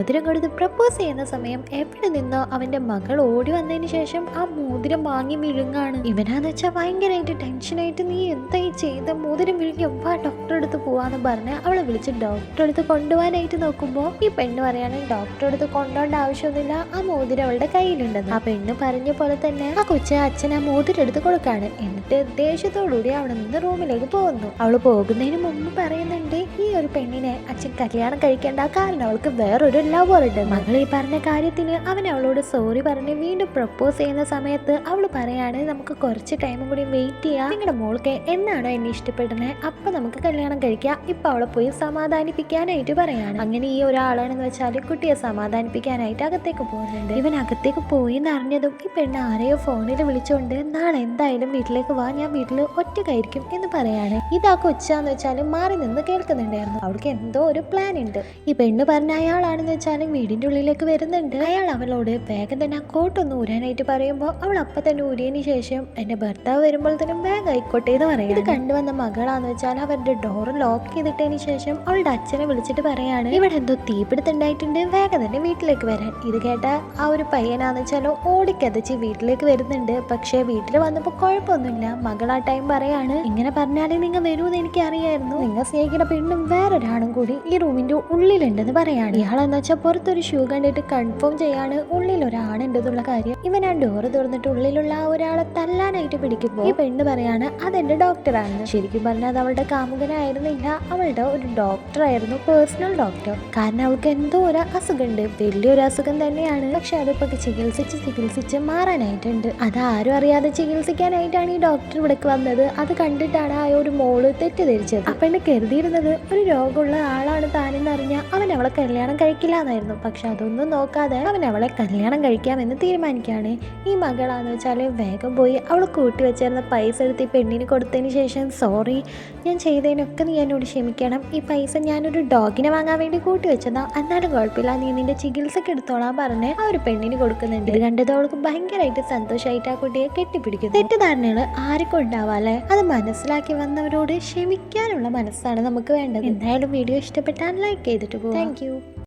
മോതിരം കൊടുത്ത് പ്രപ്പോസ് ചെയ്യുന്ന സമയം എവിടെ നിന്നോ അവന്റെ മകൾ ഓടി വന്നതിന് ശേഷം ആ മോതിരം വാങ്ങി വിഴുങ്ങാണ്. ഇവനാന്ന് വെച്ചാൽ ഭയങ്കരമായിട്ട് ടെൻഷനായിട്ട് നീ ഈ ചെയ്ത? മോതിരം വിഴുങ്ങി വാ ഡോക്ടറെ അടുത്ത് പോവാന്ന് പറഞ്ഞ് അവളെ വിളിച്ച് ഡോക്ടറെ അടുത്ത് കൊണ്ടുപോകാനായിട്ട് നോക്കുമ്പോൾ ഈ പെണ്ണ് പറയാണ് ഡോക്ടറെ അടുത്ത് കൊണ്ടുപോകേണ്ട ആവശ്യമൊന്നുമില്ല. ആ മോതിരം അവളുടെ കയ്യിലുണ്ടെന്ന്. ആ പെണ്ണ് പറഞ്ഞ പോലെ തന്നെ ആ കൊച്ചു അച്ഛൻ ആ മോതിരം എടുത്ത് കൊടുക്കാണ്. എന്നിട്ട് ദേഷ്യത്തോടുകൂടി അവിടെ നിന്ന് റൂമിലേക്ക് പോകുന്നു. അവൾ പോകുന്നതിന് മുമ്പ് പറയുന്നുണ്ട് ഈ ഒരു പെണ്ണിനെ അച്ഛൻ കല്യാണം കഴിക്കേണ്ട കാരണം അവൾക്ക് വേറൊരു ലവർ ഉണ്ട് മകൾ ഈ പറഞ്ഞ കാര്യത്തിന് അവൻ അവളോട് സോറി പറഞ്ഞ് വീണ്ടും പ്രപ്പോസ് ചെയ്യുന്ന സമയത്ത് അവൾ പറയാണ് നമുക്ക് കുറച്ച് ടൈമും കൂടി വെയിറ്റ് ചെയ്യാം. നിങ്ങളുടെ മോൾക്ക് എന്നാണോ എന്നെ ഇഷ്ടപ്പെടുന്നത് അപ്പൊ നമുക്ക് കല്യാണം കഴിക്കാം. ഇപ്പൊ അവളെ പോയി സമാധാനിപ്പിക്കാനായിട്ട് പറയാണ്. അങ്ങനെ ഈ ഒരാളാണെന്ന് വെച്ചാൽ കുട്ടിയെ സമാധാനിപ്പിക്കാനായിട്ട് അകത്തേക്ക് പോകുന്നുണ്ട്. ഇവൻ അകത്തേക്ക് പോയി എന്ന് അറിഞ്ഞതും ഈ പെണ്ണ് ആരെയോ ഫോണിൽ വിളിച്ചുകൊണ്ട് നാളെ എന്തായാലും വീട്ടിലേക്ക് വാ ഞാൻ വീട്ടിൽ ഒറ്റക്കായിരിക്കും എന്ന് പറയാണ്. ഇതാ കൊച്ചാന്ന് വെച്ചാൽ മാറി നിന്ന് കേൾക്കുന്നുണ്ടായിരുന്നു. അവൾക്ക് എന്തോ ഒരു പ്ലാൻ ഉണ്ട്. ഈ പെണ്ണ് പറഞ്ഞ അയാളാണെന്ന് വെച്ചാൽ വീടിന്റെ ഉള്ളിലേക്ക് വരുന്നുണ്ട്. അയാൾ അവളോട് വേഗം തന്നെ ആ കോട്ടൊന്ന് ഊരാനായിട്ട് പറയുമ്പോൾ അവൾ അപ്പൊ തന്നെ ഊരിയതിന് ശേഷം എന്റെ ഭർത്താവ് വരുമ്പോൾ തന്നെ വേഗം ആയിക്കോട്ടെ എന്ന് പറയും ഇത് കണ്ടുവന്ന മകളാന്ന് വെച്ചാൽ അവരുടെ ഡോർ ലോക്ക് ചെയ്തിട്ടതിന് ശേഷം അവളുടെ അച്ഛനെ വിളിച്ചിട്ട് പറയാണ് ഇവിടെ എന്തോ തീപിടുത്തുണ്ടായിട്ടുണ്ട് വേഗം തന്നെ വീട്ടിലേക്ക് വരാൻ. ഇത് കേട്ട ആ ഒരു പയ്യനാന്ന് വെച്ചാൽ ഓടിക്കതച്ച് വീട്ടിലേക്ക് വരുന്നുണ്ട്. പക്ഷേ വീട്ടിൽ വന്നപ്പോൾ കുഴപ്പമൊന്നുമില്ല. മകൾ ആ ടൈം പറയാണ് ഇങ്ങനെ പറഞ്ഞാലേ നിങ്ങൾ വരുമെന്ന് എനിക്ക് അറിയായിരുന്നു നിങ്ങൾ സ്നേഹിക്കുന്ന പെണ്ണും വേറൊരാളും കൂടി ഈ റൂമിന്റെ ഉള്ളിലുണ്ടെന്ന് പറയാണ്. ഇയാളെന്ന് വെച്ചാൽ പുറത്തൊരു ഷൂ കണ്ടിട്ട് കൺഫേം ചെയ്യാണ് ഉള്ളിൽ ഒരാണുണ്ടെന്നുള്ള കാര്യം. ഇവൻ ആ ഡോറ് തുറന്നിട്ട് ഉള്ളിലുള്ള ഒരാളെ തല്ലാനായിട്ട് പിടിക്കുമ്പോൾ ഈ പെണ്ണ് പറയാണ് അതെന്റെ ഡോക്ടറാണ് ശരിക്കും പറഞ്ഞാൽ അത് അവളുടെ കാമുകനായിരുന്നില്ല അവളുടെ ഒരു ഡോക്ടറായിരുന്നു പേഴ്സണൽ ഡോക്ടർ കാരണം അവൾക്ക് എന്തോ ഒരു അസുഖമുണ്ട്. വലിയൊരു അസുഖം തന്നെയാണ്. പക്ഷെ അതിപ്പോ ചികിത്സിച്ച് ചികിത്സിച്ച് മാറാനായിട്ടുണ്ട്. അത് ആരും അറിയാതെ ചികിത്സിക്കാനായിട്ടാണ് ഈ ഡോക്ടർ ഇവിടേക്ക് വന്നത്. അത് കണ്ടിട്ടാണ് ആ ഒരു മോൾ തെറ്റിദ്ധരിച്ചത്. ആ പെണ്ണ് കരുതിയിരുന്നത് ഒരു രോഗമുള്ള ആളാണ് താനെന്ന് അറിഞ്ഞ അവൻ അവളെ കല്യാണം കഴിക്കില്ല എന്നായിരുന്നു പക്ഷെ അതൊന്നും നോക്കാതെ അവൻ അവളെ കല്യാണം കഴിക്കാമെന്ന് തീരുമാനിക്കുകയാണ്. ഈ മകളാന്ന് വെച്ചാൽ വേഗം പോയി അവൾ കൂട്ടി വെച്ചിരുന്ന പൈസ എടുത്ത് പെണ്ണിന് കൊടുത്തതിന് ശേഷം സോറി ഞാൻ ചെയ്തതിനൊക്കെ നീ എന്നോട് ക്ഷമിക്കണം. ഈ പൈസ ഞാനൊരു ഡോഗിനെ വാങ്ങാൻ വേണ്ടി കൂട്ടി വെച്ചതാ. എന്നാലും കുഴപ്പമില്ല നീ നിന്റെ ചികിത്സക്ക് എടുത്തോളാൻ പറഞ്ഞ് ആ ഒരു പെണ്ണിന് കൊടുക്കുന്നുണ്ട്. ഇത് കണ്ടത് അവൾക്ക് ഭയങ്കരമായിട്ട് സന്തോഷമായിട്ട് ആ കുട്ടിയെ കെട്ടിപ്പിടിക്കുന്നു. തെറ്റിദ്ധാരണകൾ ആർക്കും ഉണ്ടാവാല്ലേ അത് മനസ്സിലാക്കി വന്നവരോട് ക്ഷമിക്കാനുള്ള മനസ്സാണ് നമുക്ക് വേണ്ടത്. എന്തായാലും വീഡിയോ ഇഷ്ടപ്പെട്ടാൽ ലൈക്ക് ചെയ്തിട്ട് പോകും താങ്ക്